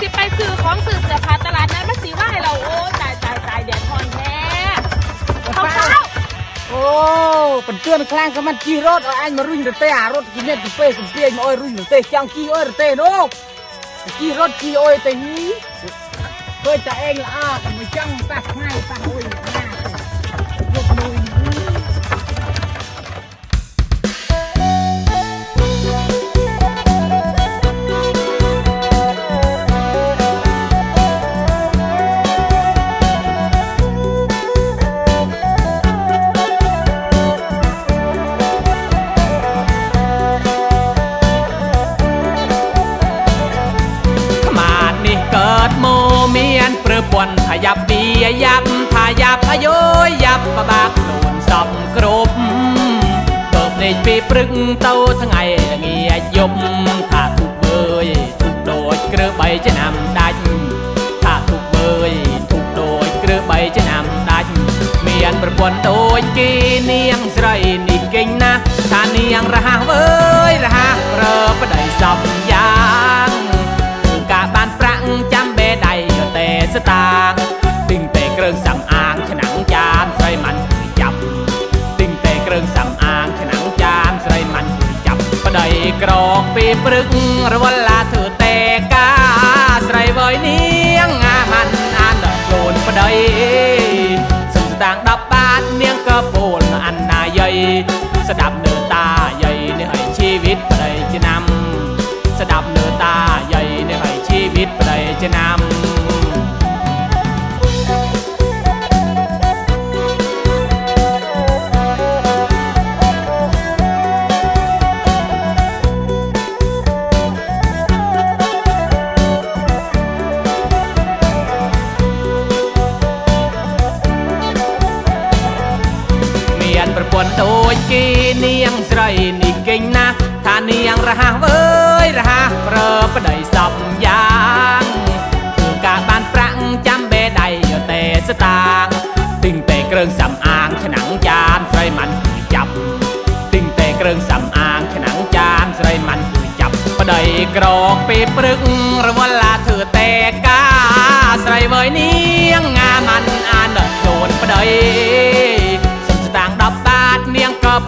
สิไปซื้อของซื้อเสื้อผ้าตลาดนั้นมาสีไหวเราโอ้ตายตายตายแดดทอนแท้เขาเช้าโอ้เป็นเตือนคลางก็มันขี่รถเอาอันมารุ่งเตะรถกินเน็ตกับเป้กินเปี้ยมาอ้อยรุ่งเตะจังขี่อ้อยเตะโน่จีรถขี่อ้อยเตะนี้เคยแต่เองละอะแต่ไม่จังตักง่ายตักอ้อยง่าย យាយ៉ាប់ថាយ៉ាប់អាយយយ៉ាប់បបាក់ខ្លួនសពគ្រប់តបលេខពីព្រឹកទៅថ្ងៃល្ងាចយប់ថាទុកអើយទុកដូចគ្រើបីឆ្នាំដាច់ថាទុកអើយទុកដូចគ្រើបីឆ្នាំដាច់មានប្រពន្ធដូចគេនាងស្រីនេះគេណាស់ថានាងរហ័សអើយ មកពីព្រឹករវល់ឡាធ្វើតែកាស្រីវយនាងអាមិនអានដល់ខ្លួនប្តីសំស្តាង10បាតនាងក៏ពូលអណ្ណាយាយ ប្រពន្ធដូចគេនាងស្រីនេះគេងណាស់ថានាងរហ័សអើយរហ័សប្រើប្តីសពយ៉ាងធ្វើការបានប្រាក់ចាំបេដៃយោទេស្តាងទិញតែគ្រឿងសំអាងឆ្នាំងចានស្រីមិនគឺចាប់ទិញតែគ្រឿងសំអាងឆ្នាំងចានស្រីមិនគឺចាប់ប្តីក្រពេលព្រឹករវល់ឡាធ្វើតែការស្រីវើយនាងងាមិនអាណិតខ្លួនប្តី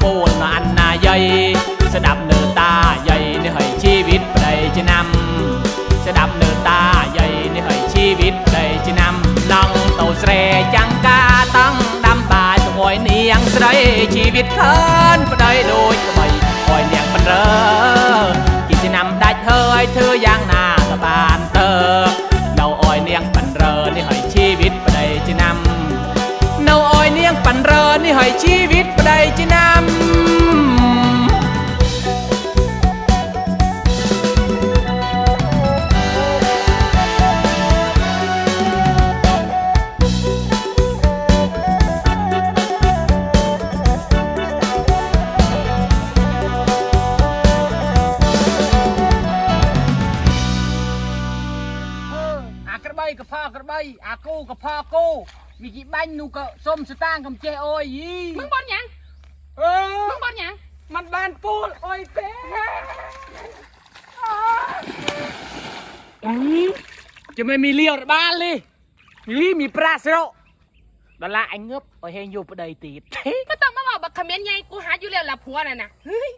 ពូនអានណាយាយស្ដាប់នៅតាយាយនេះហើយជីវិតប្រៃឆ្នាំស្ដាប់នៅតាយាយនេះហើយជីវិតប្រៃឆ្នាំឡងទៅស្រែចាំងកាតាំងដាំបាយទៅឲ្យនាងស្រីជីវិតខើនប្តីដូចក្បីឲ្យនាងបរើ បីអាគូកផគូមីជីបាញ់នោះក៏សុំស្តាងកំចេះអើយมึงบ่นหยังអឺมึงบ่นหยังมันបានពូលអុយទេចាំមិនមីលីអរបាលនេះយីមីប្រាស្រោដល់ឡាអញងឹបឲ្យហេងយកប្តីទៀត ไม่ต้องมาบอกบักคอมเมนต์ไงกูหาอยู่แล้วละผัวน่ะนะเฮ้ย